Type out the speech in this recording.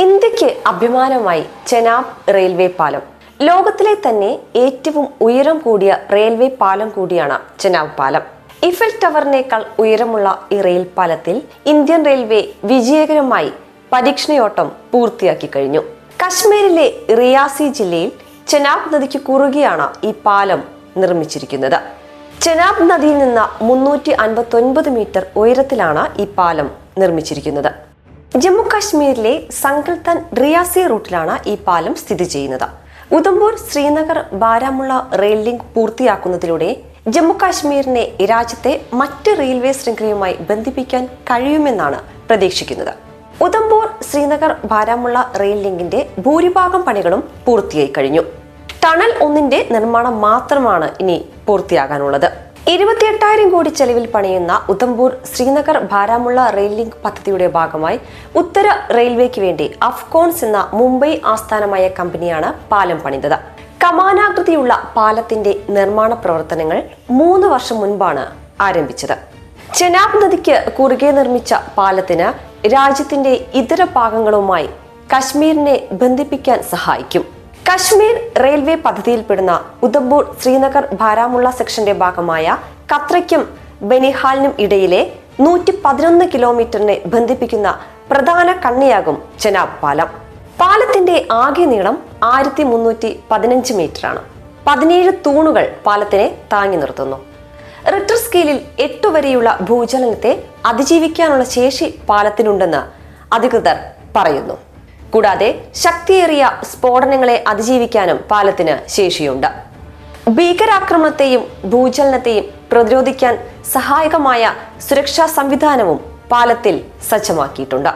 ഇന്ത്യയ്ക്ക് അഭിമാനമായി ചെനാബ് റെയിൽവേ പാലം. ലോകത്തിലെ തന്നെ ഏറ്റവും ഉയരം കൂടിയ റെയിൽവേ പാലം കൂടിയാണ് ചെനാബ് പാലം. ഇഫൽ ടവറിനേക്കാൾ ഉയരമുള്ള ഈ റെയിൽ പാലത്തിൽ ഇന്ത്യൻ റെയിൽവേ വിജയകരമായി പരീക്ഷണയോട്ടം പൂർത്തിയാക്കി കഴിഞ്ഞു. കശ്മീരിലെ റിയാസി ജില്ലയിൽ ചെനാബ് നദിക്ക് കുറുകെയാണ് ഈ പാലം നിർമ്മിച്ചിരിക്കുന്നത്. ചെനാബ് നദിയിൽ നിന്ന് മുന്നൂറ്റി അൻപത്തി ഒൻപത് മീറ്റർ ഉയരത്തിലാണ് ഈ പാലം നിർമ്മിച്ചിരിക്കുന്നത്. ജമ്മു കാശ്മീരിലെ സങ്കൽത്തൻ റിയാസി റൂട്ടിലാണ് ഈ പാലം സ്ഥിതി ചെയ്യുന്നത്. ഉദംപൂർ ശ്രീനഗർ ബാരാമുള്ള റെയിൽ ലിങ്ക് പൂർത്തിയാക്കുന്നതിലൂടെ ജമ്മു കാശ്മീരിനെ രാജ്യത്തെ മറ്റ് റെയിൽവേ ശൃംഖലയുമായി ബന്ധിപ്പിക്കാൻ കഴിയുമെന്നാണ് പ്രതീക്ഷിക്കുന്നത്. ഉദംപൂർ ശ്രീനഗർ ബാരാമുള്ള റെയിൽ ലിങ്കിന്റെ ഭൂരിഭാഗം പണികളും പൂർത്തിയായി കഴിഞ്ഞു. ടണൽ ഒന്നിന്റെ നിർമ്മാണം മാത്രമാണ് ഇനി പൂർത്തിയാകാനുള്ളത്. ഇരുപത്തിയെട്ടായിരം കോടി ചെലവിൽ പണിയുന്ന ഉധംപൂർ ശ്രീനഗർ ബാരാമുള്ള റെയിൽ ലിങ്ക് പദ്ധതിയുടെ ഭാഗമായി ഉത്തര റെയിൽവേക്ക് വേണ്ടി അഫ്കോൺസ് എന്ന മുംബൈ ആസ്ഥാനമായ കമ്പനിയാണ് പാലം പണിതത്. കമാനാകൃതിയുള്ള പാലത്തിന്റെ നിർമ്മാണ പ്രവർത്തനങ്ങൾ മൂന്ന് വർഷം മുൻപാണ് ആരംഭിച്ചത്. ചെനാബ് നദിക്ക് കുറുകെ നിർമ്മിച്ച പാലത്തിന് രാജ്യത്തിന്റെ ഇതര ഭാഗങ്ങളുമായി കശ്മീരിനെ ബന്ധിപ്പിക്കാൻ സഹായിക്കും. കശ്മീർ റെയിൽവേ പദ്ധതിയിൽപ്പെടുന്ന ഉദംപൂർ ശ്രീനഗർ ഭാരാമുള്ള സെക്ഷന്റെ ഭാഗമായ കത്രയ്ക്കും ബനിഹാലിനും ഇടയിലെ നൂറ്റി പതിനൊന്ന് കിലോമീറ്ററിനെ ബന്ധിപ്പിക്കുന്ന പ്രധാന കണ്ണിയാകും ചെനാബ് പാലം. പാലത്തിന്റെ ആകെ നീളം ആയിരത്തി മുന്നൂറ്റി പതിനഞ്ച് മീറ്ററാണ്. പതിനേഴ് തൂണുകൾ പാലത്തിനെ താങ്ങി നിർത്തുന്നു. റിക്ടർ സ്കെയിലിൽ എട്ടു വരെയുള്ള ഭൂചലനത്തെ അതിജീവിക്കാനുള്ള ശേഷി പാലത്തിനുണ്ടെന്ന് അധികൃതർ പറയുന്നു. കൂടാതെ ശക്തിയേറിയ സ്ഫോടനങ്ങളെ അതിജീവിക്കാനും പാലത്തിന് ശേഷിയുണ്ട്. ഭീകരാക്രമണത്തെയും ഭൂചലനത്തെയും പ്രതിരോധിക്കാൻ സഹായകമായ സുരക്ഷാ സംവിധാനവും പാലത്തിൽ സജ്ജമാക്കിയിട്ടുണ്ട്.